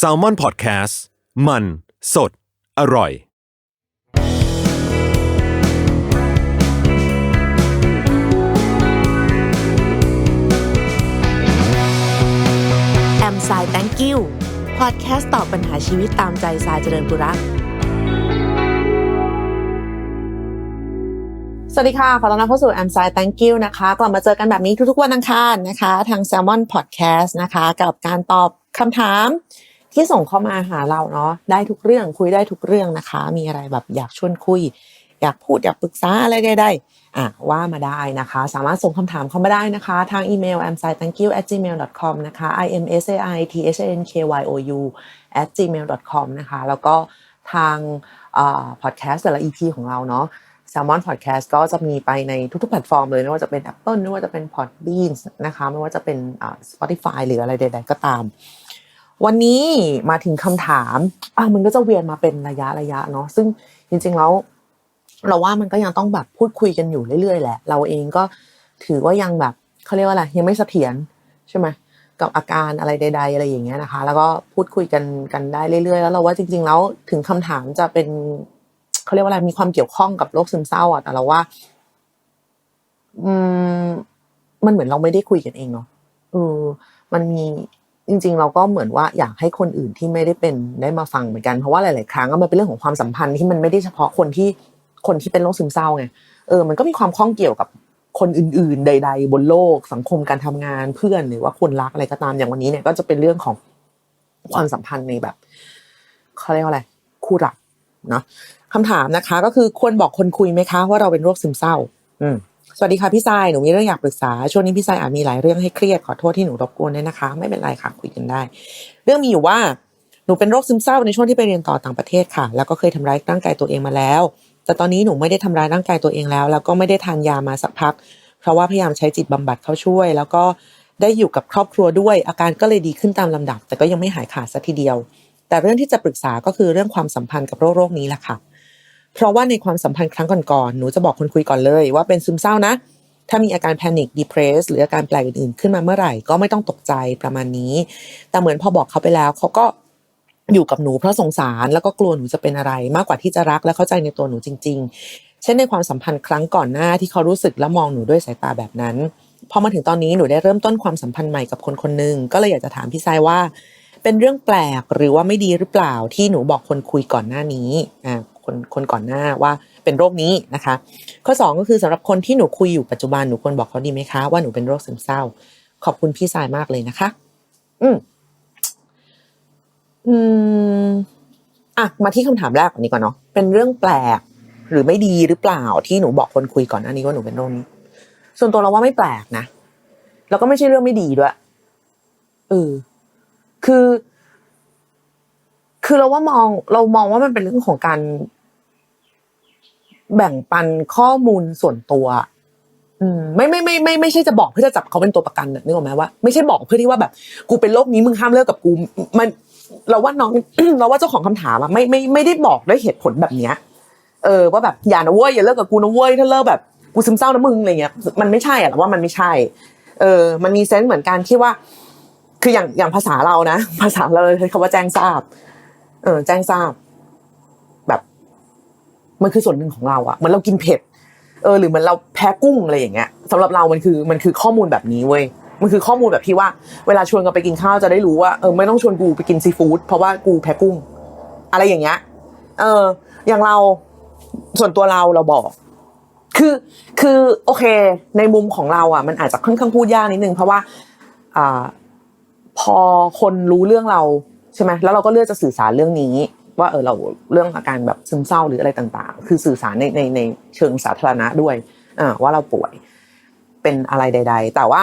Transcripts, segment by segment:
s a l ม o n PODCAST มัน สด อร่อย แอมไซแตงกิวพอดแคสต์ตอบปัญหาชีวิตตามใจสายเจริญบุรักสวัสดีค่ะ ขอต้อนรับเข้าสู่ a m s i Thank you นะคะ กลับมาเจอกันแบบนี้ทุกๆวันอังคารนะคะ ทาง Salmon Podcast นะคะ กับการตอบ คำถามที่ส่งเข้ามาหาเราเนาะได้ทุกเรื่องคุยได้ทุกเรื่องนะคะ มีอะไรแบบอยากชวนคุย อยากพูดอยากปรึกษาอะไรใดๆอะว่ามาได้นะคะ สามารถส่งคำถามเข้ามาได้นะคะ ทางอีเมล a m s i t h a n k y o u at gmail com นะคะ i m s a i t h a n k y o u at gmail com นะคะ แล้วก็ทางพอดแคสต์แต่ละ EP ของเราเนาะ Salmon Podcast ก็จะมีไปในทุกๆแพลตฟอร์มเลยไม่ว่าจะเป็น Apple ไม่ว่าจะเป็น Podbean นะคะไม่ว่าจะเป็น Spotify หรืออะไรใด ๆ ก็ตาม วันนี้มาถึงคำถามอะมันก็จะเวียนมาเป็นระยะระยะเนาะซึ่งจริง ๆ แล้ว เราว่ามันก็ยังต้องแบบพูดคุยกันอยู่เรื่อยๆแหละ เราเองก็ถือว่ายังแบบเขาเรียกว่าอะไรยังไม่เสถียรใช่ไหมกับอาการอะไรใด ๆ อะไรอย่างเงี้ยนะคะ แล้วก็พูดคุยกันกันได้เรื่อยๆ แล้วเราว่าจริง ๆ แล้วถึงคำถามจะเป็นเขาเรียกว่าอะไรมีความเกี่ยวข้องกับโรคซึมเศร้าอะแต่เราว่า อืมมันเหมือนเราไม่ได้คุยกันเองเนาะเออมันมี จริงๆ เราก็เหมือนว่าอยากให้คนอื่นที่ไม่ได้เป็นได้มาฟังเหมือนกันเพราะว่าหลาย ๆ ครั้งมันเป็นเรื่องของความสัมพันธ์ที่มันไม่ได้เฉพาะคนที่คนที่เป็นโรคซึมเศร้าไงเออมันก็มีความข้องเกี่ยวกับคนอื่น ๆ ใด ๆ บนโลกสังคมการทำงานเพื่อนหรือว่าคนรักอะไรก็ตามอย่างวันนี้เนี่ยก็จะเป็นเรื่องของความสัมพันธ์ในแบบเขาเรียกว่าอะไรคู่รักเนาะคำถามนะคะ ก็คือควรบอกคนคุยไหมคะ ว่าเราเป็นโรคซึมเศร้า อืม สวัสดีค่ะพี่ทรายหนูมีเรื่องอยากปรึกษา ช่วงนี้พี่ทรายอาจมีหลายเรื่องให้เครียดขอโทษที่หนูรบกวนด้วยนะคะ ไม่เป็นไรค่ะคุยกันได้ เรื่องมีอยู่ว่าหนูเป็นโรคซึมเศร้าในช่วงที่ไปเรียนต่อต่างประเทศค่ะ แล้วก็เคยทำร้ายร่างกายตัวเองมาแล้ว แต่ตอนนี้หนูไม่ได้ทำร้ายร่างกายตัวเองแล้ว แล้วก็ไม่ได้ทานยามาสักพัก เพราะว่าพยายามใช้จิตบำบัดเข้าช่วย แล้วก็ได้อยู่กับครอบครัวด้วย อาการก็เลยดีขึ้นตามลำดับ แต่ก็ยังไม่หายขาดสักทีเดียว แต่เรื่องที่จะปรึกษาก็คือเรื่องความสัมพันธ์กับโรคโรคนี้แหละค่ะ เพราะว่าในความสัมพันธ์ครั้งก่อนๆหนูจะบอกคนคุยก่อนเลย ว่าเป็นซึมเศร้านะ ถ้ามีอาการแพนิคดีเพรสหรืออาการแปลกอื่นๆ ขึ้นมาเมื่อไหร่ก็ไม่ต้องตกใจประมาณนี้ แต่เหมือนพอบอกเขาไปแล้วเขาก็อยู่กับหนูเพราะสงสารแล้วก็กลัวหนูจะเป็นอะไร มากกว่าที่จะรักและเข้าใจในตัวหนูจริง ๆ เช่นในความสัมพันธ์ครั้งก่อนหน้าที่เขารู้สึกและมองหนูด้วยสายตาแบบนั้น พอมาถึงตอนนี้หนูได้เริ่มต้นความสัมพันธ์ใหม่กับคนคนหนึ่งก็เลยอยากจะถามพี่ทรายว่า เป็นเรื่องแปลกหรือว่าไม่ดีหรือเปล่าที่หนูบอกคนคุยก่อนหน้านี้อ่า คนคนก่อนหน้าว่าเป็นโรคนี้นะคะ ข้อสองก็คือสำหรับคนที่หนูคุยอยู่ปัจจุบันหนูควรบอกเขาดีไหมคะ ว่าหนูเป็นโรคซึมเศร้า ขอบคุณพี่สายมากเลยนะคะ อืมอืมอะมาที่คำถามแรกก่อนนี้ก่อนเนาะเป็นเรื่องแปลก หรือไม่ดีหรือเปล่าที่หนูบอกคนคุยก่อนหน้านี้ว่าหนูเป็นโรคนี้ ส่วนตัวเราว่าไม่แปลกนะแล้วก็ไม่ใช่เรื่องไม่ดีด้วยเออคือ คือเราว่ามองเรามองว่ามันเป็นเรื่องของการ แบ่งปันข้อมูลส่วนตัว อืมไม่ไม่ไม่ไม่ไม่ใช่จะบอกเพื่อจะจับเขาเป็นตัวประกันนึกออกไหมว่าไม่ใช่บอกเพื่อที่ว่าแบบ กูเป็นโรคนี้มึงห้ามเลิกกับกู มัน เราว่าน้อง เราว่าเจ้าของคำถามอะไม่ไม่ไม่ได้บอกด้วยเหตุผลแบบเนี้ย เออว่าแบบอย่านะเว้ยอย่าเลิกกับกูนะเว้ยถ้าเลิกแบบกูซึมเศร้านะมึงอะไรเงี้ย มันไม่ใช่อะเราว่ามันไม่ใช่ เออ มันมีเซนส์เหมือนกันที่ว่า คืออย่างอย่างภาษาเรานะ ภาษาเราเลยใช้คำว่าแจ้งทราบ เออ แจ้งทราบ มันคือส่วนหนึ่งของเราอะเหมือนเรากินเผ็ดเออหรือเหมือนเราแพ้กุ้งอะไรอย่างเงี้ยสำหรับเรามันคือมันคือข้อมูลแบบนี้เว้ยมันคือข้อมูลแบบที่ว่าเวลาชวนกันไปกินข้าวจะได้รู้ว่าเออไม่ต้องชวนกูไปกินซีฟู้ดเพราะว่ากูแพ้กุ้ง อะไรอย่างเงี้ยเออ อย่างเราส่วนตัวเราเราบอก คือคือโอเค ในมุมของเราอะ มันอาจจะค่อนข้างพูดยากนิดนึงเพราะว่าอ่าพอคนรู้เรื่องเราใช่ไหมแล้วเราก็เลือกจะสื่อสารเรื่องนี้ ว่าเออเราเรื่องอาการแบบซึมเศร้าหรืออะไรต่างๆ คือสื่อสารในในในเชิงสาธารณะด้วยอ่าว่าเราป่วยเป็นอะไรใด ๆ แต่ว่า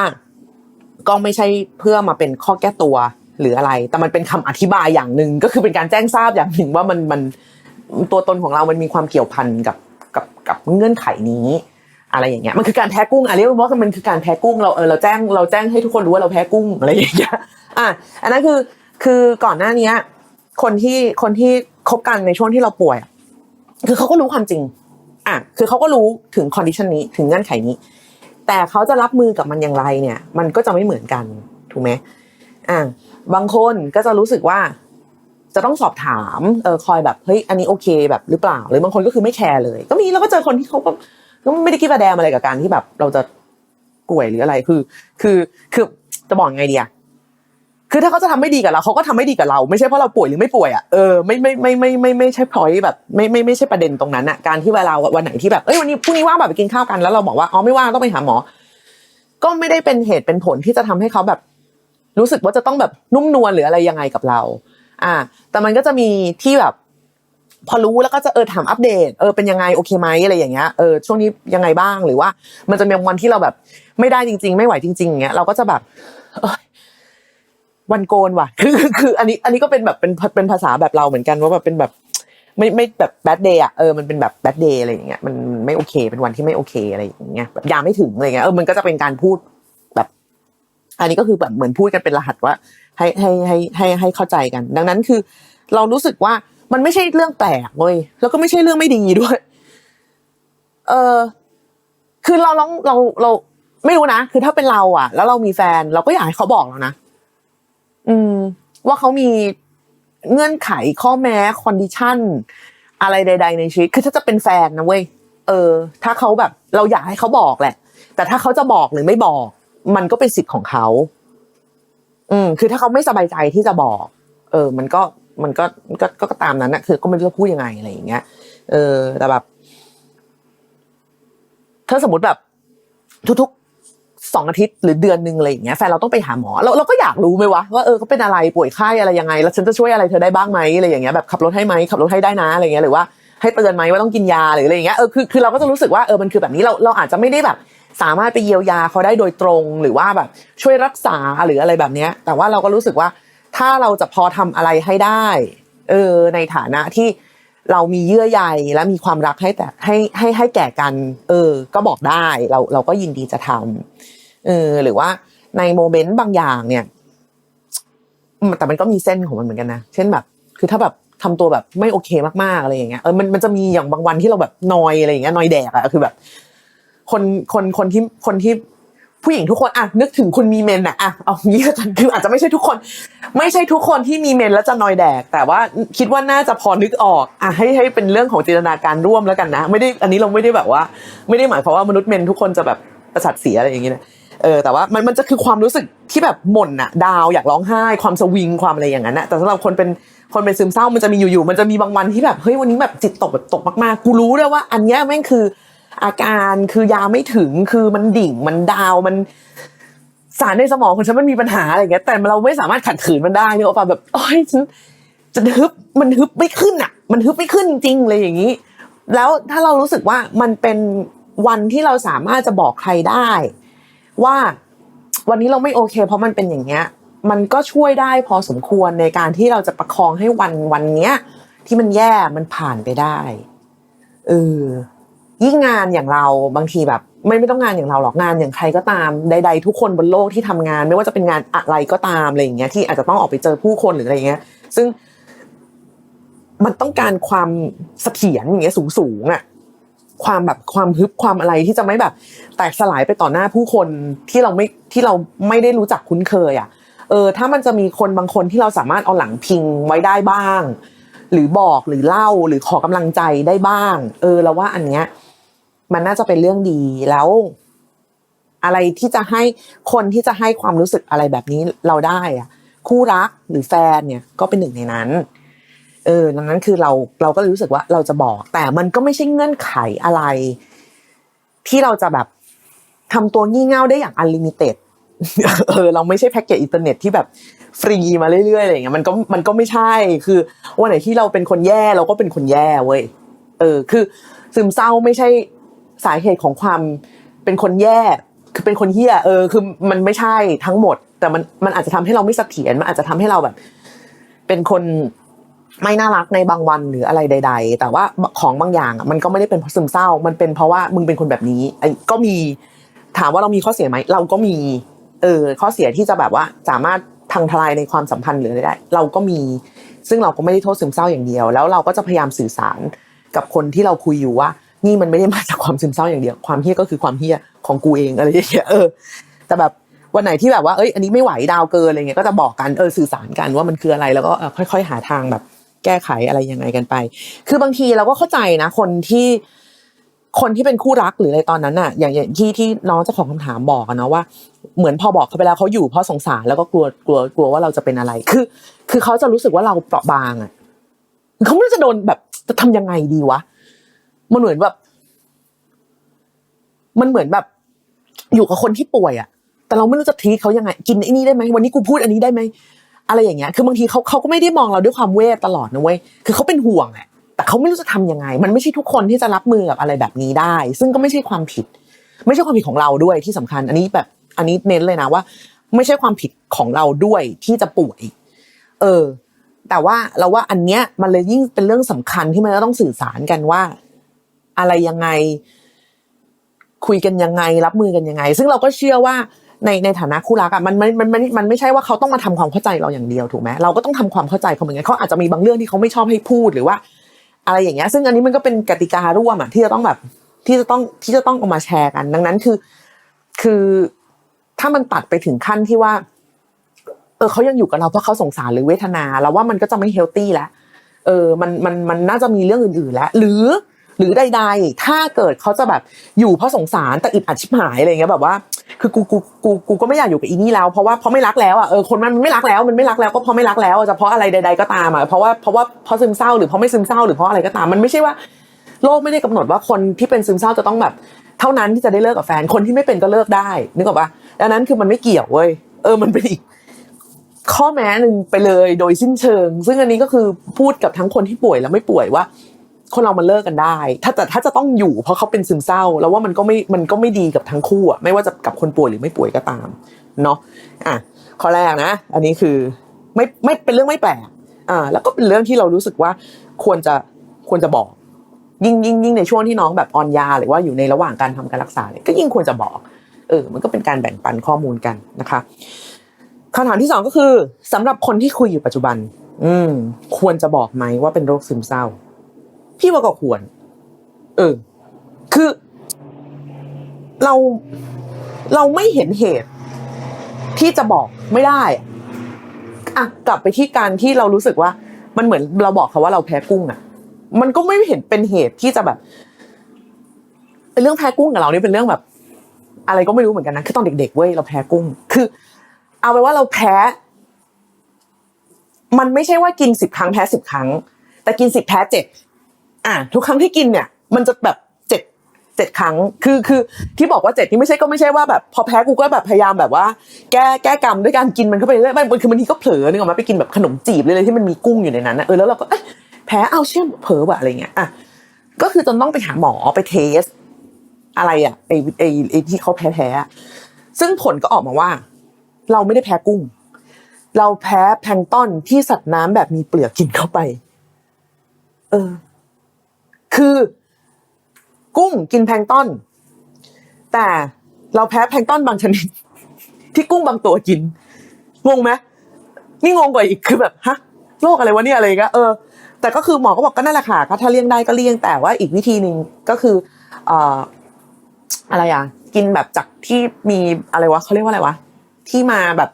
ก็ไม่ใช่เพื่อมาเป็นข้อแก้ตัวหรืออะไร แต่มันเป็นคำอธิบายอย่างหนึ่งก็คือเป็นการแจ้งทราบอย่างหนึ่งว่ามันมันตัวตนของเรามันมีความเกี่ยวพันกับกับกับเงื่อนไขนี้ อะไรอย่างเงี้ยมันคือการแพ้กุ้งอะเรียกว่ามันคือการแพ้กุ้งเราเออเราแจ้งเราแจ้งให้ทุกคนรู้ว่าเราแพ้กุ้งอะไรอย่างเงี้ยอะอันนั้นคือคือก่อนหน้านี้ คนที่คนที่คบกันในช่วงที่เราป่วยคือเขาก็รู้ความจริง อะ คือเขาก็รู้ถึงคอนดิชันนี้ถึงเงื่อนไขนี้ แต่เขาจะรับมือกับมันอย่างไรเนี่ย มันก็จะไม่เหมือนกันถูกไหมอ่าบางคนก็จะรู้สึกว่าจะต้องสอบถามเออคอยแบบเฮ้ยอันนี้โอเคแบบหรือเปล่า หรือบางคนก็คือไม่แคร์เลย ก็มีแล้วก็เจอคนที่เขาก็ก็ไม่ได้คิดประแดมอะไรกับการที่แบบ เราจะป่วยหรืออะไรคือ คือคือจะบอกยังไงดีอะ คือถ้าเขาจะทำไม่ดีกับเราเขาก็ทำไม่ดีกับเรา ไม่ใช่เพราะเราป่วยหรือไม่ป่วยอะเออไม่ไม่ไม่ไม่ไม่ไม่ใช่พอยแบบไม่ไม่ไม่ใช่ประเด็นตรงนั้นอะการที่เวลาวันไหนที่แบบเอ้ยวันนี้พรุ่งนี้ว่างแบบไปกินข้าวกันแล้วเราบอกว่าอ๋อไม่ว่างต้องไปหาหมอ ก็ไม่ได้เป็นเหตุเป็นผลที่จะทำให้เขาแบบ รู้สึกว่าจะต้องแบบนุ่มนวลหรืออะไรยังไงกับเรา อ่า แต่มันก็จะมีที่แบบ พอรู้แล้วก็จะเออถามอัปเดตเออเป็นยังไงโอเคไหมอะไรอย่างเงี้ยเออช่วงนี้ยังไงบ้างหรือว่า มันจะมีวันที่เราแบบ ไม่ได้จริง ๆ ไม่ไหวจริงๆอย่างเงี้ยเราก็จะแบบเอ้ย วันโกนว่ะ คือคืออันนี้อันนี้ก็เป็นแบบเป็นเป็นภาษาแบบเราเหมือนกันว่าแบบเป็นแบบไม่ไม่แบบแบดเดย์อะเออมันเป็นแบบแบดเดย์อะไรอย่างเงี้ยมันไม่โอเคเป็นวันที่ไม่โอเคอะไรอย่างเงี้ยแบบยามไม่ถึงอะไรเงี้ยเออมันก็จะเป็นการพูดแบบ อันนี้ก็คือแบบเหมือนพูดกันเป็นรหัสว่า ให้ให้ให้ให้ให้เข้าใจกัน ดังนั้นคือ เรารู้สึกว่ามันไม่ใช่เรื่องแปลกเว้ยแล้วก็ไม่ใช่เรื่องไม่ดีด้วย เออคือเราลองเราเราไม่รู้นะคือถ้าเป็นเราอะ แล้วเรามีแฟน เราก็อยากให้เขาบอกเรานะ อืม ว่าเขามีเงื่อนไขข้อแม้คอนดิชันอะไรใด ๆ ในชีวิต คือถ้าจะเป็นแฟนนะเว้ยเออ ถ้าเขาแบบ เราอยากให้เขาบอกแหละ แต่ถ้าเขาจะบอกหรือไม่บอก มันก็เป็นสิทธิ์ของเขา อืม คือถ้าเขาไม่สบายใจที่จะบอก เออ มันก็มันก็ก็ก็ก็ตามนั้นนะคือ ก็ไม่รู้จะพูดยังไงอะไรอย่างเงี้ยเออ แต่แบบถ้าสมมติแบบทุกๆ สองอาทิตย์หรือเดือนหนึ่งอะไรอย่างเงี้ยแฟนเราต้องไปหาหมอเราเราก็อยากรู้ไหมวะว่าเออเขาเป็นอะไรป่วยไข้อะไรยังไง แล้วฉันจะช่วยอะไรเธอได้บ้างไหมอะไรอย่างเงี้ยแบบขับรถให้ไหมขับรถให้ได้นะอะไรเงี้ยหรือว่าให้เตือนไหมว่าต้องกินยาหรืออะไรอย่างเงี้ยเออคือคือเราก็จะรู้สึกว่าเออมันคือแบบนี้เราเราอาจจะไม่ได้แบบ สามารถไปเยียวยาเขาได้โดยตรงหรือว่าแบบช่วยรักษาหรืออะไรแบบเนี้ย แต่ว่าเราก็รู้สึกว่าถ้าเราจะพอทำอะไรให้ได้เออในฐานะที่เรามีเยื่อใยและมีความรักให้แต่ให้ให้ให้แก่กัน เออ ก็บอกได้เราเราก็ยินดีจะทำ เออหรือว่าในโมเมนต์บางอย่างเนี่ยแต่มันก็มีเส้นของมันเหมือนกันนะเช่นแบบ คือถ้าแบบทำตัวแบบไม่โอเคมากๆอะไรอย่างเงี้ยเออมันมันจะมีอย่างบางวันที่เราแบบนอยอะไรอย่างเงี้ยนอยแดกอะคือแบบ คนคนคนที่คนที่ผู้หญิงทุกคนอะนึกถึงคุณมีเมนอะอะเอางี้ละกันคืออาจจะไม่ใช่ทุกคน ไม่ใช่ทุกคนที่มีเมนแล้วจะนอยแดก แต่ว่าคิดว่าน่าจะพอนึกออกอะให้ให้เป็นเรื่องของจินตนาการร่วมแล้วกันนะ ไม่ได้อันนี้เราไม่ได้แบบว่า ไม่ได้หมายความว่ามนุษย์เมนทุกคนจะแบบประสาทเสียอะไรอย่างเงี้ยนะ เออแต่ว่ามันมันจะคือความรู้สึกที่แบบหม่นอะดาวอยากร้องไห้ ความสวิงความอะไรอย่างนั้นอะแต่สำหรับคนเป็นคนเป็นซึมเศร้ามันจะมีอยู่ๆมันจะมีบางวันที่แบบเฮ้ยวันนี้แบบจิตตกแบบตกมากๆ กูรู้เลยว่า อันเนี้ยแม่งคือ อาการคือยาไม่ถึงคือมันดิ่งมันดาวมันสารในสมองของฉันมันมีปัญหาอะไรอย่างเงี้ย แต่เราไม่สามารถขัดขืนมันได้เนี่ยโอปาแบบโอ้ยฉันจะฮึบมันฮึบไม่ขึ้นอะมันฮึบไม่ขึ้นจริงๆเลยอย่างนี้ แล้วถ้าเรารู้สึกว่ามันเป็นวันที่เราสามารถจะบอกใครได้ ว่าวันนี้เราไม่โอเค เพราะมันเป็นอย่างเงี้ย มันก็ช่วยได้พอสมควรในการที่เราจะประคองให้วันวันเนี้ย ที่มันแย่มันผ่านไปได้เออยิ่งงานอย่างเราบางทีแบบ ไม่ไม่ต้องงานอย่างเราหรอกงานอย่างใครก็ตามใด ๆ ทุกคนบนโลกที่ทำงาน ไม่ว่าจะเป็นงานอะไรก็ตามอะไรอย่างเงี้ยที่อาจจะต้องออกไปเจอผู้คนหรืออะไรเงี้ย ซึ่งมันต้องการความเสถียรอย่างเงี้ยสูงๆอะ ความแบบความฮึบความอะไรที่จะไม่แบบ แตกสลายไปต่อหน้าผู้คนที่เราไม่ที่เราไม่ได้รู้จักคุ้นเคยอะเออถ้ามันจะมีคนบางคนที่เราสามารถเอาหลังพิงไว้ได้บ้าง หรือบอกหรือเล่าหรือขอกำลังใจได้บ้าง เออเราว่าอันเนี้ยมันน่าจะเป็นเรื่องดีแล้ว อะไรที่จะให้คนที่จะให้ความรู้สึกอะไรแบบนี้เราได้อะคู่รักหรือแฟนเนี่ยก็เป็นหนึ่งในนั้น เออดังนั้นคือเราเราก็เลยรู้สึกว่าเราจะบอก แต่มันก็ไม่ใช่เงื่อนไขอะไร ที่เราจะแบบทำตัวงี่เง่าได้อย่างอันลิมิเต็ดเออเราไม่ใช่แพ็กเกจอินเทอร์เน็ตที่แบบฟรีมาเรื่อยๆอะไรเงี้ยมันก็มันก็ไม่ใช่คือวันไหนที่เราเป็นคนแย่เราก็เป็นคนแย่เว้ยเออ คือ ซึมเศร้าไม่ใช่สาเหตุของความเป็นคนแย่ คือเป็นคนเฮี้ยเออคือมันไม่ใช่ทั้งหมด แต่มันมันอาจจะทำให้เราไม่เสถียรมันอาจจะทำให้เราแบบ เป็นคน ไม่น่ารักในบางวันหรืออะไรใด ๆ แต่ว่าของบางอย่างมันก็ไม่ได้เป็นเพราะซึมเศร้า มันเป็นเพราะว่ามึงเป็นคนแบบนี้ไอ้ก็มีถามว่าเรามีข้อเสียไหมเราก็มี เออข้อเสียที่จะแบบว่าสามารถพังทลายในความสัมพันธ์หรืออะไรได้ เราก็มี ซึ่งเราก็ไม่ได้โทษซึมเศร้าอย่างเดียว แล้วเราก็จะพยายามสื่อสารกับคนที่เราคุยอยู่ว่า นี่มันไม่ได้มาจากความซึมเศร้าอย่างเดียว ความเฮี้ยก็คือความเฮี้ยของกูเองอะไรอย่างเงี้ยเออ แต่แบบวันไหนที่แบบว่าเอ้ยอันนี้ไม่ไหวดาวเกินอะไรเงี้ยก็จะบอกกันเออสื่อสารกันว่ามันคืออะไรแล้วก็ค่อย ๆ หาทางแบบ แก้ไขอะไรยังไงกันไป คือบางทีเราก็เข้าใจนะ คนที่คนที่เป็นคู่รักหรืออะไรตอนนั้นอะอย่างอย่างที่ที่น้องเจ้าของคำถามบอกอะเนาะว่า เหมือนพอบอกเขาไปแล้วเขาอยู่เพราะสงสารแล้วก็กลัวกลัวกลัวว่าเราจะเป็นอะไร คือ คือเขาจะรู้สึกว่าเราเปราะบางอะเขาไม่รู้จะโดนแบบจะทำยังไงดีวะมันเหมือนแบบ มันเหมือนแบบ อยู่กับคนที่ป่วยอะแต่เราไม่รู้จะทีเขายังไง กินไอ้นี่ได้ไหมวันนี้กูพูดอันนี้ได้ไหม อะไรอย่างเงี้ย คือบางทีเขาเขาก็ไม่ได้มองเราด้วยความเวทตลอดนะเว้ย คือเขาเป็นห่วงแหละแต่เขาไม่รู้จะทำยังไง มันไม่ใช่ทุกคนที่จะรับมือกับอะไรแบบนี้ได้ ซึ่งก็ไม่ใช่ความผิด ไม่ใช่ความผิดของเราด้วยที่สำคัญ อันนี้แบบอันนี้เน้นเลยนะว่า ไม่ใช่ความผิดของเราด้วยที่จะป่วย เออ แต่ว่าเราว่าอันเนี้ยมันเลยยิ่งเป็นเรื่องสำคัญที่มันจะต้องสื่อสารกันว่า อะไรยังไง คุยกันยังไง รับมือกันยังไง ซึ่งเราก็เชื่อว่า ในในฐานะคู่รักอะมันมันมันมันมันไม่ใช่ว่าเขาต้องมาทำความเข้าใจเราอย่างเดียวถูกไหมเราก็ต้องทำความเข้าใจเขาเหมือนกันเขาอาจจะมีบางเรื่องที่เขาไม่ชอบให้พูดหรือว่า อะไรอย่างเงี้ยซึ่งอันนี้มันก็เป็นกติการ่วมอะที่จะต้องแบบที่จะต้องที่จะต้องเอามาแชร์กัน ดังนั้นคือ คือถ้ามันตัดไปถึงขั้นที่ว่า เออเขายังอยู่กับเราเพราะเขาสงสารหรือเวทนาเราว่ามันก็จะไม่เฮลตี้แล้วเออมันมันมันน่าจะมีเรื่องอื่นๆแล้วหรือ หรือใดๆถ้าเกิดเขาจะแบบอยู่เพราะสงสารแต่อึดอัดชิบหายอะไรเงี้ยแบบว่า คือกูกูกูกูก็ไม่อยากอยู่กับอีนี่แล้วเพราะว่าเพราะไม่รักแล้วอะเออคนมันไม่รักแล้วมันไม่รักแล้วก็เพราะไม่รักแล้วจะเพราะอะไรใด ๆก็ตามอะเพราะว่าเพราะว่าเพราะซึมเศร้าหรือเพราะไม่ซึมเศร้าหรือเพราะอะไรก็ตามมันไม่ใช่ว่าโลกไม่ได้กำหนดว่าคนที่เป็นซึมเศร้าจะต้องแบบ เท่านั้นที่จะได้เลิกกับแฟนคนที่ไม่เป็นก็เลิกได้นึกออกปะดังนั้นคือมันไม่เกี่ยวเว้ยเออมันเป็นอีกข้อแม้หนึ่งไปเลยโดยสิ้นเชิง ซึ่งอันนี้ก็คือพูดกับทั้งคนที่ป่วยและไม่ป่วยว่า คนเรามันเลิกกันได้ ถ้าแต่ถ้าจะต้องอยู่เพราะเขาเป็นซึมเศร้า แล้วว่ามันก็ไม่มันก็ไม่ดีกับทั้งคู่อะไม่ว่าจะกับคนป่วยหรือไม่ป่วยก็ตามเนาะอะข้อแรกนะ อันนี้คือไม่ไม่เป็นเรื่องไม่แปลกอ่าแล้วก็เป็นเรื่องที่เรารู้สึกว่าควรจะควรจะบอก ยิ่งยิ่งยิ่งในช่วงที่น้องแบบออนยา หรือว่าอยู่ในระหว่างการทำการรักษาเนี่ยก็ยิ่งควรจะบอกเออมันก็เป็นการแบ่งปันข้อมูลกันนะคะคำถามที่สองก็คือสำหรับคนที่คุยอยู่ปัจจุบัน อืมควรจะบอกไหมว่าเป็นโรคซึมเศร้า พี่ว่าก็ควร เออ คือเราเราไม่เห็นเหตุ ที่จะบอกไม่ได้อะกลับไปที่การที่เรารู้สึกว่า มันเหมือนเราบอกเขาว่าเราแพ้กุ้งอะ มันก็ไม่เห็นเป็นเหตุที่จะแบบเรื่องแพ้กุ้งกับเรานี่เป็นเรื่องแบบ อะไรก็ไม่รู้เหมือนกันนะคือตอนเด็กๆเว้ยเราแพ้กุ้ง คือ เอาไว้ว่าเราแพ้ มันไม่ใช่ว่ากินสิบครั้งแพ้สิบครั้ง แต่กินสิบแพ้เจ็ด อะทุกครั้งที่กินเนี่ย มันจะแบบเจ็ดเจ็ดครั้ง คือคือที่บอกว่าเจ็ดนี่ไม่ใช่ก็ไม่ใช่ว่าแบบพอแพ้กูก็แบบพยายามแบบว่า แก้แก้กรรมด้วยการกินมันเข้าไปเรื่อยมันคือบางทีก็เผลอนึกออกมาไปกินแบบขนมจีบเลยเลยที่มันมีกุ้งอยู่ในนั้นนะเออแล้วเราก็แพ้เอาเชื่อมเผลอแบบอะไรเงี้ยอะก็คือจนต้องไปหาหมอไปเทส อะไรอะไอไอไอที่เขาแพ้แพ้ซึ่งผลก็ออกมาว่า เราไม่ได้แพ้กุ้ง เราแพ้แพลงต้อนที่สัตว์น้ำแบบมีเปลือกกินเข้าไป เออ คือกุ้งกินแพลงต้น แต่เราแพ้แพลงต้นบางชนิด ที่กุ้งบางตัวกิน งงไหมนี่งงกว่าอีกคือแบบฮะโรคอะไรวะเนี่ยอะไรก็เออ แต่ก็คือหมอก็บอกก็นั่นแหละค่ะก็ถ้าเลี่ยงได้ก็เลี่ยงแต่ว่าอีกวิธีหนึ่งก็คือเอ่ออะไรอะ กินแบบจากที่มีอะไรวะเขาเรียกว่าอะไรวะที่มาแบบ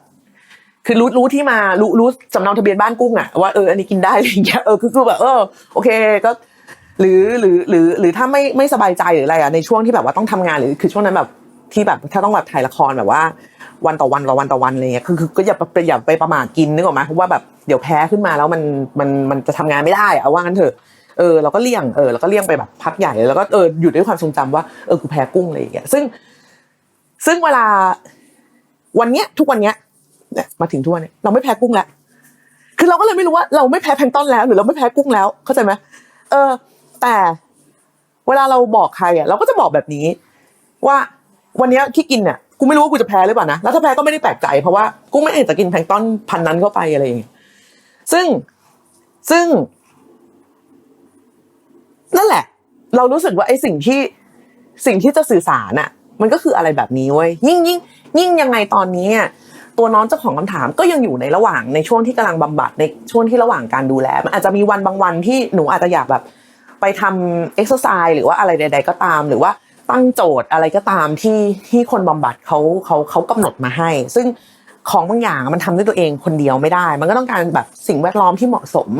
คือรู้รู้ที่มารู้รู้สำเนาทะเบียนบ้านกุ้งอะว่าเอออันนี้กินได้อะไรอย่างเงี้ยเออคือคือแบบเออโอเค ก็ หรือหรือหรือหรือถ้าไม่ไม่สบายใจหรืออะไรอะในช่วงที่แบบว่าต้องทำงานหรือคือช่วงนั้นแบบที่แบบถ้าต้องแบบถ่ายละครแบบว่า วันต่อวันต่อวันต่อวันอะไรเงี้ยคือคือก็อย่าไปอย่าไปประมาทกินนึกออกไหมเพราะว่าแบบเดี๋ยวแพ้ขึ้นมาแล้วมันมันมันจะทำงานไม่ได้อะว่างั้นเถอะเออเราก็เลี่ยงเออเราก็เลี่ยงไปแบบพักใหญ่แล้วก็เอออยู่ด้วยความทรงจำว่าเออกูแพ้กุ้งอะไรอย่างเงี้ยซึ่ง ซึ่งเวลาวันเนี้ยทุกวันเนี้ยเนี่ยมาถึงทุกวันเนี้ยเราไม่แพ้กุ้งแล้วคือเราก็เลยไม่รู้ว่าเราไม่แพ้แพงต้นแล้ว หรือเราไม่แพ้กุ้งแล้วเข้าใจไหมเออ แต่เวลาเราบอกใครอะเราก็จะบอกแบบนี้ ว่าวันนี้ที่กินเนี่ยกูไม่รู้ว่ากูจะแพ้หรือเปล่านะแล้วถ้าแพ้ก็ไม่ได้แปลกใจเพราะว่ากูไม่เห็นจะกินแพลงต้นพันนั้นเข้าไปอะไรอย่างเงี้ยซึ่งซึ่ง นั่นแหละ เรารู้สึกว่าไอ้สิ่งที่สิ่งที่จะสื่อสารอะ มันก็คืออะไรแบบนี้เว้ยยิ่งยิ่งยิ่งยังไงตอนนี้ตัวน้องเจ้าของคำถามก็ยังอยู่ในระหว่างในช่วงที่กำลังบำบัดในช่วงที่ระหว่างการดูแลมันอาจจะมีวันบางวันที่หนูอาจจะอยากแบบ ไปทำเอ็กซ์ไซส์หรือว่าอะไรใด ๆ ก็ตาม หรือว่าตั้งโจทย์อะไรก็ตามที่ที่คนบำบัดเขาเขาเขากำหนดมาให้ ซึ่งของบางอย่างมันทำด้วยตัวเองคนเดียวไม่ได้ มันก็ต้องการแบบสิ่งแวดล้อมที่เหมาะสม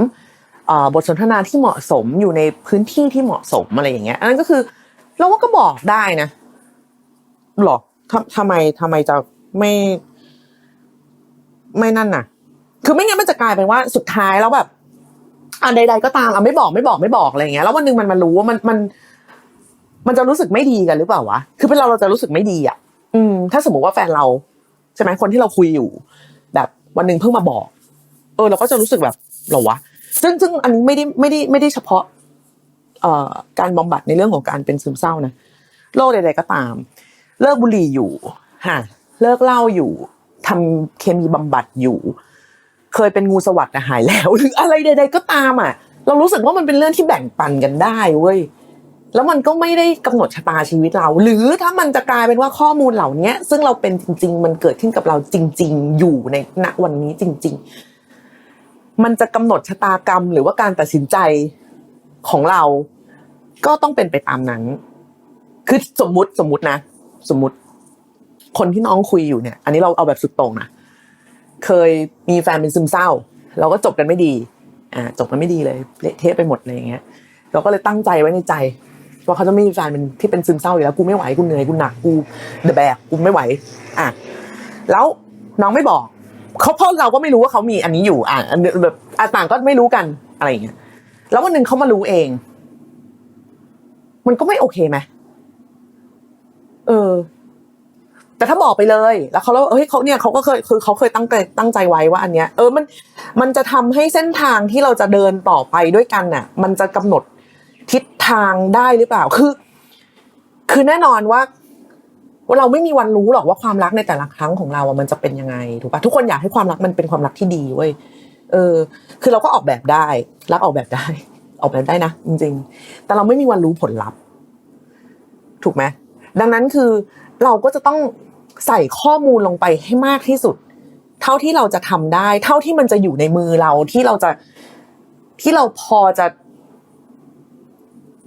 เอ่อบทสนทนาที่เหมาะสมอยู่ในพื้นที่ที่เหมาะสมอะไรอย่างเงี้ยอันนั้นก็คือเราว่าก็บอกได้นะหรอทำทำไมทำไมจะไม่ ไม่นั่นน่ะ คือไม่งั้นมันจะกลายเป็นว่าสุดท้ายแล้วแบบ อะใด ๆ ก็ตามอะไม่บอกไม่บอกไม่บอกอะไรเงี้ยแล้ววันหนึ่งมันมารู้ว่ามันมัน มันจะรู้สึกไม่ดีกันหรือเปล่าวะคือเป็นเราเราจะรู้สึกไม่ดีอะ อืม ถ้าสมมติว่าแฟนเราใช่ไหมคนที่เราคุยอยู่ แบบวันหนึ่งเพิ่งมาบอก เออ เราก็จะรู้สึกแบบเหรอวะซึ่งซึ่งอันนี้ไม่ได้ไม่ได้ไม่ได้เฉพาะ เอ่อการบำบัดในเรื่องของการเป็นซึมเศร้านะโรคใด ๆ ก็ตาม เลิกบุหรี่อยู่ฮะเลิกเหล้าอยู่ทำเคมีบำบัดอยู่ เคยเป็นงูสวัสด์หายแล้วหรืออะไรใด ๆ ก็ตามอะ เรารู้สึกว่ามันเป็นเรื่องที่แบ่งปันกันได้เว้ยแล้วมันก็ไม่ได้กำหนดชะตาชีวิตเรา หรือถ้ามันจะกลายเป็นว่าข้อมูลเหล่านี้ซึ่งเราเป็นจริง ๆ มันเกิดขึ้นกับเราจริง ๆ อยู่ในณวันนี้จริง ๆ มันจะกำหนดชะตากรรม หรือว่าการตัดสินใจของเรา ก็ต้องเป็นไปตามนั้น คือสมมุติสมมุตินะ สมมุติ คนที่น้องคุยอยู่เนี่ย อันนี้เราเอาแบบสุดโต่งนะ เคยมีแฟนเป็นซึมเศร้า เราก็จบกันไม่ดีอ่าจบกันไม่ดีเลยเละเทะไปหมดเลยอย่างเงี้ยเราก็เลยตั้งใจไว้ในใจว่าเขาจะไม่มีแฟนเป็นที่เป็นซึมเศร้าอยู่แล้วกูไม่ไหวกูเหนื่อยกูหนักกูเดอะแบกกูไม่ไหวอะแล้วน้องไม่บอกเขาเพราะเราก็ไม่รู้ว่าเขามีอันนี้อยู่อะแบบอะต่างก็ไม่รู้กันอะไรอย่างเงี้ยแล้ววันหนึ่งเขามารู้เอง มันก็ไม่โอเคไหมเออ แต่ถ้าบอกไปเลย แล้วเขาแล้วเฮ้ยเขาเนี่ยเขาก็เคยคือเขาเคยตั้งใจตั้งใจไว้ว่าอันเนี้ยเออมันมันจะทำให้เส้นทางที่เราจะเดินต่อไปด้วยกันน่ะ มันจะกำหนดทิศทางได้หรือเปล่าคือ คือแน่นอนว่าว่าเราไม่มีวันรู้หรอกว่าความรักในแต่ละครั้งของเราอะมันจะเป็นยังไงถูกปะทุกคนอยากให้ความรักมันเป็นความรักที่ดีเว้ยเออ คือเราก็ออกแบบได้ รักออกแบบได้ ออกแบบได้นะจริง ๆ แต่เราไม่มีวันรู้ผลลัพธ์ ถูกไหมดังนั้นคือเราก็จะต้อง ใส่ข้อมูลลงไปให้มากที่สุด เท่าที่เราจะทำได้ เท่าที่มันจะอยู่ในมือเราที่เราจะที่เราพอจะ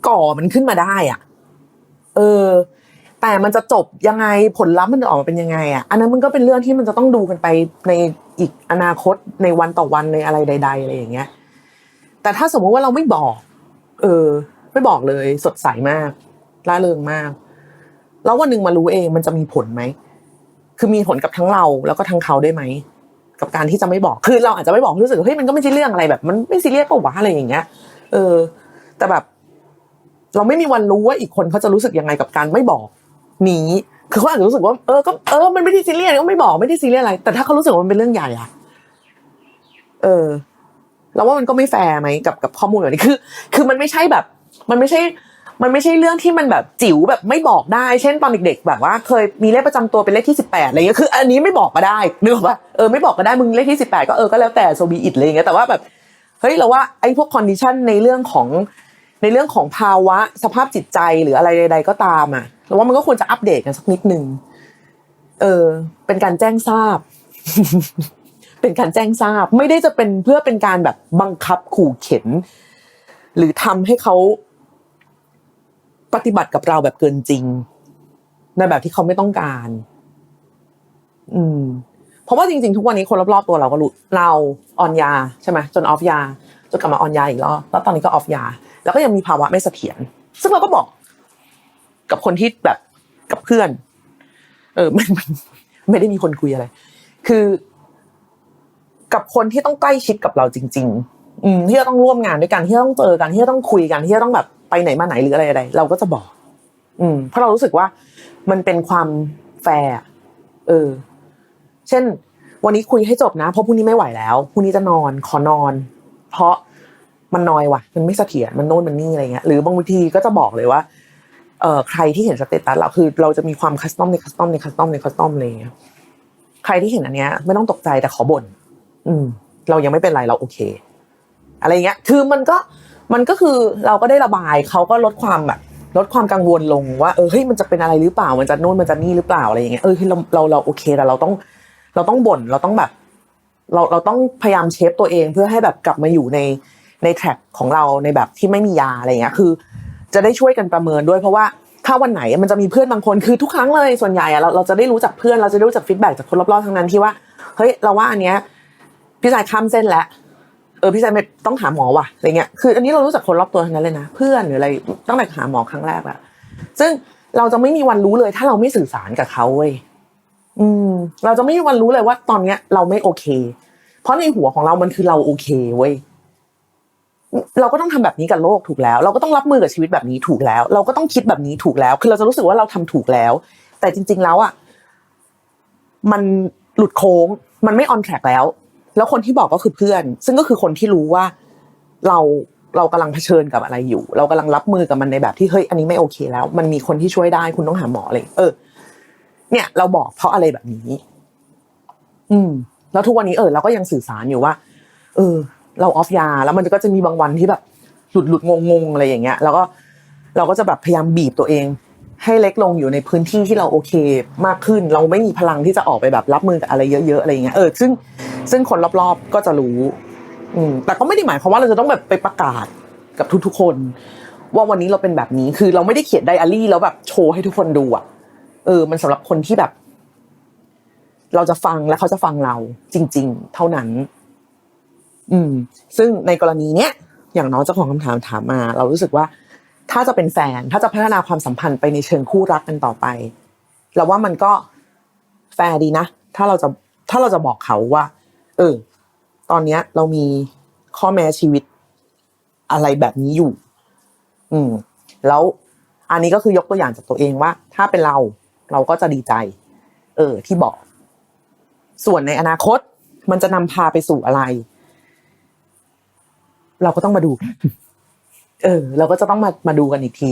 ก่อมันขึ้นมาได้อะเออ แต่มันจะจบยังไงผลลัพธ์มันจะออกมาเป็นยังไงอะอันนั้นมันก็เป็นเรื่องที่มันจะต้องดูกันไปในอีกอนาคตในวันต่อวันในอะไรใด ๆอะไรอย่างเงี้ย แต่ถ้าสมมติว่าเราไม่บอก เออ ไม่บอกเลย สดใสมากร่าเริงมาก แล้ววันหนึ่งมารู้เองมันจะมีผลไหม คือมีผลกับทั้งเราแล้วก็ทั้งเขาได้ไหมกับการที่จะไม่บอกคือเราอาจจะไม่บอกรู้สึกว่าเฮ้ยมันก็ไม่ใช่เรื่องอะไรแบบ มันไม่ซีเรียสปะวะอะไรอย่างเงี้ย เออ แต่แบบ เราไม่มีวันรู้ว่าอีกคนเขาจะรู้สึกยังไงกับการไม่บอกนี้คือเขาอาจจะรู้สึกว่าเออก็เออมันไม่ได้ซีเรียสก็ไม่บอกไม่ได้ซีเรียสอะไร แต่ถ้าเขารู้สึกว่ามันเป็นเรื่องใหญ่อะเออเราว่ามันก็ไม่แฟร์ไหมกับกับข้อมูลแบบนี้คือ คือมันไม่ใช่แบบ มันไม่ใช่ มันไม่ใช่เรื่องที่มันแบบจิ๋วแบบไม่บอกได้ เช่นตอนเด็กๆ แบบว่าเคยมีเลขประจำตัวเป็นเลขที่สิบแปดอะไรเงี้ยคือ อันนี้ไม่บอกก็ได้นึกออกปะเออไม่บอกก็ได้มึงเลขที่สิบแปดก็เออก็แล้วแต่โซบีอิดอะไรเงี้ยแต่ว่าแบบเฮ้ยเราว่าไอ้พวกคอนดิชันในเรื่องของในเรื่องของภาวะสภาพจิตใจหรืออะไรใด ๆ ก็ตามอะเราว่ามันก็ควรจะอัปเดตกันสักนิดนึงเออ เป็นการแจ้งทราบ เป็นการแจ้งทราบ ไม่ได้จะเป็นเพื่อเป็นการแบบบังคับขู่เข็น หรือทำให้เขา ปฏิบัติกับเราแบบเกินจริง ในแบบที่เขาไม่ต้องการ อืม เพราะว่าจริงๆ ทุกวันนี้คนรอบๆตัวเราก็รู้เราออนยาใช่ไหมจนออฟยาจนกลับมาออนยาอีกรอบแล้วตอนนี้ก็ออฟยา แล้วก็ยังมีภาวะไม่เสถียรซึ่งเราก็บอก กับคนที่แบบกับเพื่อน เออม่ไม่ไม่ได้มีคนคุยอะไร คือ กับคนที่ต้องใกล้ชิดกับเราจริง ๆ อืมที่จะต้องร่วมงานด้วยกันที่จะต้องเจอกันที่จะต้องคุยกันที่จะต้องแบบ ไปไหนมาไหนหรืออะไรอะไรเราก็จะบอก อืม เพราะเรารู้สึกว่ามันเป็นความแฟร์เออ เช่น วันนี้คุยให้จบนะเพราะพรุ่งนี้ไม่ไหวแล้วพรุ่งนี้จะนอนขอนอน เพราะมันนอยว่ะ มันไม่เสถียรมันโน่นมันนี่อะไรเงี้ยหรือบางทีก็จะบอกเลยว่าเอ่อใครที่เห็นสเตตัสเราคือเราจะมีความคัสตอมในคัสตอมในคัสตอมในคัสตอมอะไรเงี้ยใครที่เห็นอันเนี้ย ไม่ต้องตกใจแต่ขอบ่นอืม เรายังไม่เป็นไรเราโอเค อะไรเงี้ย คือมันก็ มันก็คือเราก็ได้ระบายเขาก็ลดความแบบลดความกังวลลงว่าเออเฮ้ยมันจะเป็นอะไรหรือเปล่า มันจะโน่นมันจะนี่หรือเปล่าอะไรอย่างเงี้ยเออเราเราเราโอเคแต่เราต้อง เราต้องบ่นเราต้องแบบ เราเราต้องพยายามเชฟตัวเองเพื่อให้แบบกลับมาอยู่ในในแทร็กของเราในแบบที่ไม่มียาอะไรเงี้ยคือ จะได้ช่วยกันประเมินด้วยเพราะว่าถ้าวันไหนมันจะมีเพื่อนบางคนคือทุกครั้งเลยส่วนใหญ่อะเราเราจะได้รู้จากเพื่อนเราจะได้รู้จากฟีดแบ็จากคนรอบๆทั้งนั้นที่ว่าเฮ้ยเราว่าอันเนี้ยพี่สายข้ามเส้นแล้ว ออพี่สายไม่ต้องหาหมอว่ะอะไรเงี้ยคือ อันนี้เรารู้จากคนรอบตัวทั้งนั้นเลยนะ เพื่อนหรืออะไรตั้งแต่หาหมอครั้งแรกอะซึ่งเราจะไม่มีวันรู้เลย ถ้าเราไม่สื่อสารกับเขาเว้ยอืม เราจะไม่มีวันรู้เลยว่าตอนเนี้ย เราไม่โอเค เพราะในหัวของเรามันคือเราโอเคเว้ยเราก็ต้องทำแบบนี้กับโลกถูกแล้ว เราก็ต้องรับมือกับชีวิตแบบนี้ถูกแล้ว เราก็ต้องคิดแบบนี้ถูกแล้ว คือเราจะรู้สึกว่าเราทำถูกแล้ว แต่จริง ๆ แล้วอะมันหลุดโค้ง มันไม่ออนแทร็กแล้ว แล้วคนที่บอกก็คือเพื่อน ซึ่งก็คือคนที่รู้ว่าเราเรากำลังเผชิญกับอะไรอยู่ เรากำลังรับมือกับมันในแบบที่เฮ้ยอันนี้ไม่โอเคแล้ว มันมีคนที่ช่วยได้คุณต้องหาหมอเลยเออ เนี่ย เราบอกเพราะอะไรแบบนี้ อืม แล้วทุกวันนี้เออเราก็ยังสื่อสารอยู่ว่า เออ เราออฟยา แล้วมันก็จะมีบางวันที่แบบหลุดหลุดงงงอะไรอย่างเงี้ย แล้วก็เราก็จะแบบพยายามบีบตัวเอง ให้เล็กลงอยู่ในพื้นที่ที่เราโอเค มากขึ้น เราไม่มีพลังที่จะออกไปแบบรับมือกับอะไรเยอะๆอะไรอย่างเงี้ยเออซึ่งซึ่งคนรอบๆก็จะรู้ อืมแต่ก็ไม่ได้หมายความว่าเราจะต้องแบบไปประกาศกับทุกๆคน ว่าวันนี้เราเป็นแบบนี้คือเราไม่ได้เขียนไดอารี่แล้วแบบโชว์ให้ทุกคนดูอะเออ มันสำหรับคนที่แบบ เราจะฟังและเขาจะฟังเรา จริง ๆ เท่านั้น อืม ซึ่งในกรณีเนี้ยอย่างน้องเจ้าของคำถามถามมา เรารู้สึกว่า ถ้าจะเป็นแฟนถ้าจะพัฒนาความสัมพันธ์ไปในเชิงคู่รักกันต่อไปเราว่ามันก็แฟร์ดีนะ ถ้าเราจะถ้าเราจะบอกเขาว่า เออ ตอนเนี้ย เรามีข้อแม้ชีวิตอะไรแบบนี้อยู่ อืม แล้วอันนี้ก็คือยกตัวอย่างจากตัวเองว่า ถ้าเป็นเรา เราก็จะดีใจ เออ ที่บอก ส่วนในอนาคตมันจะนำพาไปสู่อะไร เราก็ต้องมาดู เออเราก็จะต้องมามาดูกันอีกที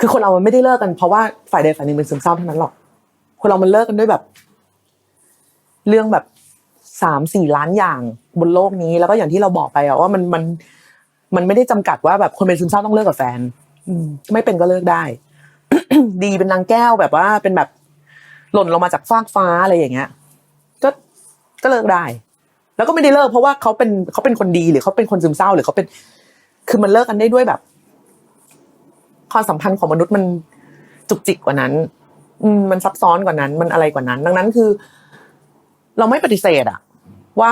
คือคนเรามันไม่ได้เลิกกันเพราะว่าฝ่ายใดฝ่ายหนึ่งเป็นซึมเศร้าเท่านั้นหรอก คนเรามันเลิกกันด้วยแบบ เรื่องแบบสามสี่ล้านอย่างบนโลกนี้ แล้วก็อย่างที่เราบอกไปอะว่ามันมันมันไม่ได้จำกัดว่าแบบคนเป็นซึมเศร้าต้องเลิกกับแฟน อืไม่เป็นก็เลิกได้ ดีเป็นนางแก้วแบบว่าเป็นแบบหล่นลงมาจากฟากฟ้าอะไรอย่างเงี้ย ก็ก็เลิกได้ แล้วก็ไม่ได้เลิกเพราะว่าเขาเป็นเขาเป็นคนดีหรือเขาเป็นคนซึมเศร้าหรือเขาเป็น คือมันเลิกกันได้ด้วยแบบความสัมพันธ์ของมนุษย์มันจุกจิกกว่านั้น อืมมันซับซ้อนกว่านั้น มันอะไรกว่านั้น ดังนั้นคือ เราไม่ปฏิเสธอะว่า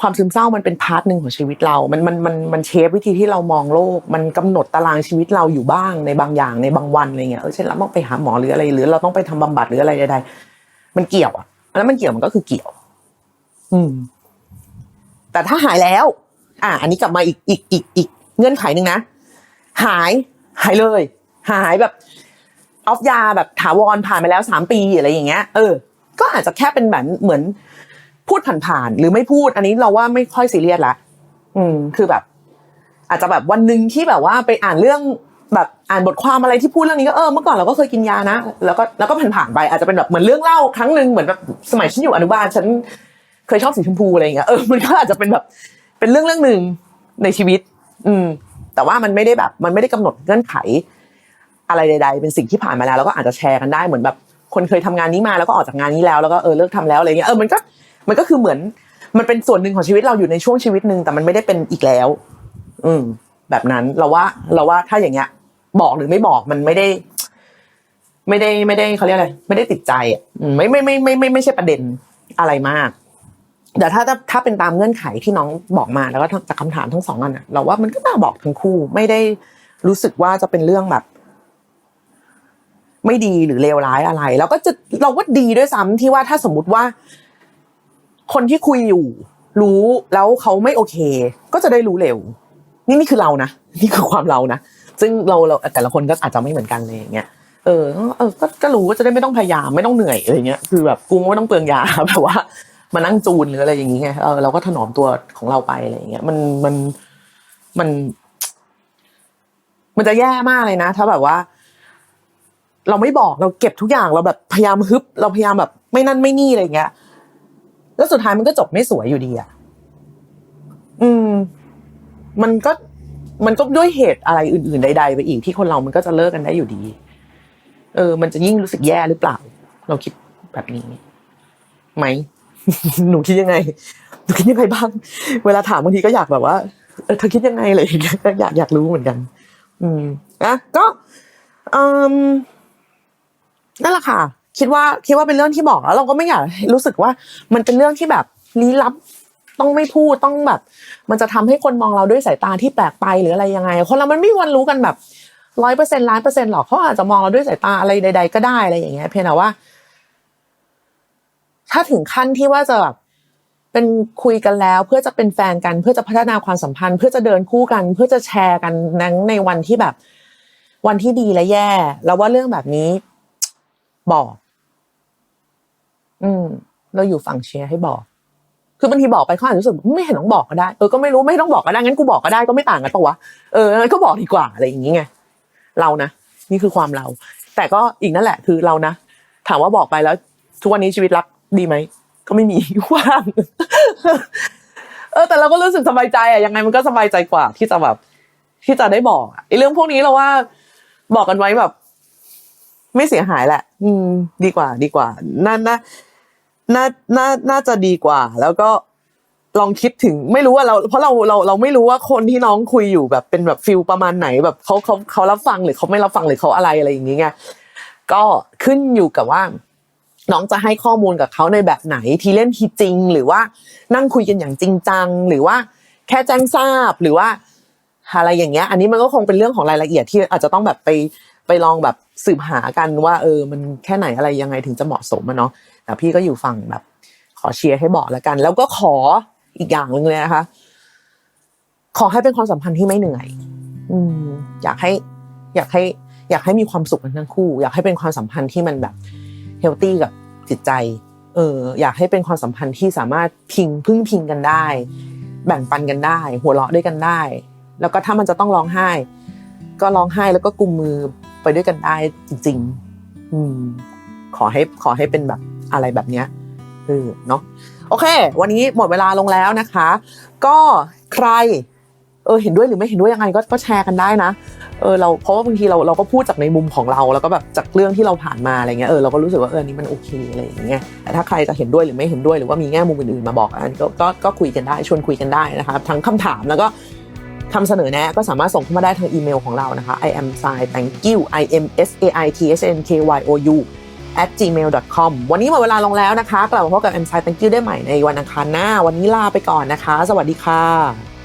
ความซึมเศร้ามันเป็นพาร์ทหนึ่งของชีวิตเรา มันมันมันมันเชฟวิธีที่เรามองโลก มันกำหนดตารางชีวิตเราอยู่บ้างในบางอย่างในบางวันอะไรเงี้ย เออเช่นเราต้องไปหาหมอหรืออะไร หรือเราต้องไปทำบำบัดหรืออะไรใดๆมันเกี่ยวอะอันนั้นมันเกี่ยวมันก็คือเกี่ยว อืม แต่ถ้าหายแล้ว อะอันนี้กลับมาอีกอีกอีกอีก เงื่อนไขหนึ่งนะ หายหายเลย หายแบบออฟยาแบบถาวรผ่านไปแล้วสามปีอะไรอย่างเงี้ย เออ ก็อาจจะแค่เป็นแบบเหมือนพูดผ่านๆหรือไม่พูด อันนี้เราว่าไม่ค่อยซีเรียสละอืม คือแบบ อาจจะแบบวันหนึ่งที่แบบว่าไปอ่านเรื่องแบบอ่านบทความอะไรที่พูดเรื่องนี้ก็เออเมื่อก่อนเราก็เคยกินยานะแล้วก็แล้วก็ผ่านๆไปอาจจะเป็นแบบเหมือนเรื่องเล่าครั้งหนึ่งเหมือนแบบสมัยฉันอยู่อนุบาลฉันเคยชอบสีชมพูอะไรอย่างเงี้ยเออมันก็อาจจะเป็นแบบเป็นเรื่องเรื่องหนึ่งในชีวิต อืม แต่ว่ามันไม่ได้แบบ มันไม่ได้กำหนดเงื่อนไข อะไรใด ๆ เป็นสิ่งที่ผ่านมาแล้วแล้วก็อาจจะแชร์กันได้เหมือนแบบ คนเคยทำงานนี้มาแล้วก็ออกจากงานนี้แล้วแล้วก็เออเลิกทำแล้วอะไรเงี้ยเออมันก็มันก็คือเหมือน มันเป็นส่วนหนึ่งของชีวิตเราอยู่ในช่วงชีวิตหนึ่งแต่มันไม่ได้เป็นอีกแล้ว อืม แบบนั้นเราว่าเราว่าถ้าอย่างเงี้ย บอกหรือไม่บอกมันไม่ได้ ไม่ได้ไม่ได้เขาเรียกอะไรไม่ได้ติดใจอะไม่ไม่ไม่ไม่ไม่ไม่ใช่ประเด็นอะไรมาก แต่ถ้าถ้าถ้าเป็นตามเงื่อนไขที่น้องบอกมาแล้วก็จากคำถามทั้งสองอันอะเราว่ามันก็น่าบอกทั้งคู่ไม่ได้รู้สึกว่าจะเป็นเรื่องแบบ ไม่ดีหรือเลวร้ายอะไร แล้วก็จะเราว่าดีด้วยซ้ำที่ว่าถ้าสมมุติว่า คนที่คุยอยู่ รู้แล้วเขาไม่โอเค ก็จะได้รู้เร็ว นี่นี่คือเรานะนี่คือความเรานะซึ่งเราเราแต่ละคนก็อาจจะไม่เหมือนกันเลยอย่างเงี้ยเออเออก็ก็รู้ว่าจะได้ไม่ต้องพยายามไม่ต้องเหนื่อยอะไรเงี้ยคือแบบกูไม่ต้องเปลืองยาแบบว่า มานั่งจูนหรืออะไรอย่างเงี้ยเออเราก็ถนอมตัวของเราไปอะไรอย่างเงี้ยมันมันมัน มันจะแย่มากเลยนะ ถ้าแบบว่า เราไม่บอกเราเก็บทุกอย่างเราแบบพยายามฮึบ เราพยายามแบบ ไม่นั่นไม่นี่อะไรอย่างเงี้ย แล้วสุดท้ายมันก็จบไม่สวยอยู่ดีอะอืม มันก็มันก็ด้วยเหตุอะไรอื่น ๆ ใด ๆ ไปอีกที่คนเรามันก็จะเลิกกันได้อยู่ดี เออ มันจะยิ่งรู้สึกแย่หรือเปล่า เราคิดแบบนี้ไหม หนูคิดยังไงหนูคิดยังไงบ้าง เวลาถามบางทีก็อยากแบบว่าเธอคิดยังไงอะไรอย่างเงี้ยอยากอยากรู้เหมือนกัน อืมนะก็อืมนั่นแหละค่ะ คิดว่าคิดว่าเป็นเรื่องที่บอกแล้วเราก็ไม่อยากรู้สึกว่า มันเป็นเรื่องที่แบบลี้ลับต้องไม่พูดต้องแบบ มันจะทำให้คนมองเราด้วยสายตาที่แปลกไปหรืออะไรยังไง คนเรามันไม่มีวันรู้กันแบบร้อยเปอร์เซ็นต์ล้านเปอร์เซ็นต์หรอกเขาอาจจะมองเราด้วยสายตาอะไรใด ๆ ก็ได้อะไรอย่างเงี้ยเพียงแต่ว่า ถ้าถึงขั้นที่ว่าจะแบบเป็นคุยกันแล้วเพื่อจะเป็นแฟนกัน เพื่อจะพัฒนาความสัมพันธ์ เพื่อจะเดินคู่กัน เพื่อจะแชร์กันนั้นในวันที่แบบ วันที่ดีและแย่ แล้วว่าเรื่องแบบนี้บอก อืม เราอยู่ฝั่งเชียร์ให้บอก คือบางทีบอกไปเขาอาจจะรู้สึกไม่เห็นต้องบอกก็ได้เออก็ไม่รู้ไม่ต้องบอกก็ได้งั้นกูบอกก็ได้ก็ไม่ต่างกันปะวะเอองั้นก็บอกดีกว่าอะไรอย่างงี้ไงเรานะนี่คือความเรา แต่ก็อีกนั่นแหละ คือเรานะถามว่าบอกไปแล้ว ทุกวันนี้ชีวิตรัก ดีไหมก็ไม่มีว่างเออ แต่เราก็รู้สึกสบายใจอะยังไงมันก็สบายใจกว่า ที่จะแบบที่จะได้บอกอะไอ้เรื่องพวกนี้เราว่า บอกกันไว้แบบ ไม่เสียหายแหละ อืม ดีกว่า ดีกว่าน่าน่าน่าน่าน่าจะดีกว่า แล้วก็ลองคิดถึงไม่รู้ว่าเรา เพราะเราเราเราไม่รู้ว่าคนที่น้องคุยอยู่แบบเป็นแบบฟิลประมาณไหน แบบเขาเขาเขารับฟังหรือเขาไม่รับฟังหรือเขาอะไรอะไรอย่างเงี้ยก็ขึ้นอยู่กับว่า น้องจะให้ข้อมูลกับเขาในแบบไหนทีเล่นทีจริง หรือว่านั่งคุยกันอย่างจริงจัง หรือว่าแค่แจ้งทราบหรือว่าอะไรอย่างเงี้ย อันนี้มันก็คงเป็นเรื่องของรายละเอียดที่อาจจะต้องแบบไปไปลองแบบสืบหากันว่า เออ มันแค่ไหนอะไรยังไงถึงจะเหมาะสมอะเนาะแต่พี่ก็อยู่ฝั่งแบบ ขอเชียร์ให้บอกแล้วกัน แล้วก็ขออีกอย่างหนึ่งเลยนะคะ ขอให้เป็นความสัมพันธ์ที่ไม่เหนื่อย อืม อยากให้ อยากให้ อยากให้มีความสุขกันทั้งคู่ อยากให้เป็นความสัมพันธ์ที่มันแบบ เฮลตี้กับจิตใจ เอออยากให้เป็นความสัมพันธ์ที่สามารถพิงพึ่งพิงกันได้ แบ่งปันกันได้ หัวเราะด้วยกันได้ แล้วก็ถ้ามันจะต้องร้องไห้ ก็ร้องไห้แล้วก็กุมมือไปด้วยกันได้จริง ๆ อืม ขอให้ขอให้เป็นแบบอะไรแบบเนี้ยเออเนาะโอเค วันนี้หมดเวลาลงแล้วนะคะ ก็ใคร เออเห็นด้วยหรือไม่เห็นด้วยยังไงก็ก็แชร์กันได้นะเออเราเพราะว่าบางทีเราเราก็พูดจากในมุมของเราแล้วก็แบบจากเรื่องที่เราผ่านมาอะไรเงี้ยเออเราก็รู้สึกว่าเออนี้มันโอเคอะไรอย่างเงี้ยแต่ถ้าใครจะเห็นด้วยหรือไม่เห็นด้วยหรือว่ามีแง่มุมอื่นๆมาบอกอันก็ก็ก็คุยกันได้ชวนคุยกันได้นะคะทั้งคำถามแล้วก็คำเสนอแนะก็สามารถส่งเข้ามาได้ทางอีเมลของเรานะคะ i am sai thank you i m s a i t h n k y o u at gmail.com วันนี้หมดเวลาลงแล้วนะคะ กลับมาพบกับ m s i thank you ได้ใหม่ในวันอังคารหน้า วันนี้ลาไปก่อนนะคะ สวัสดีค่ะ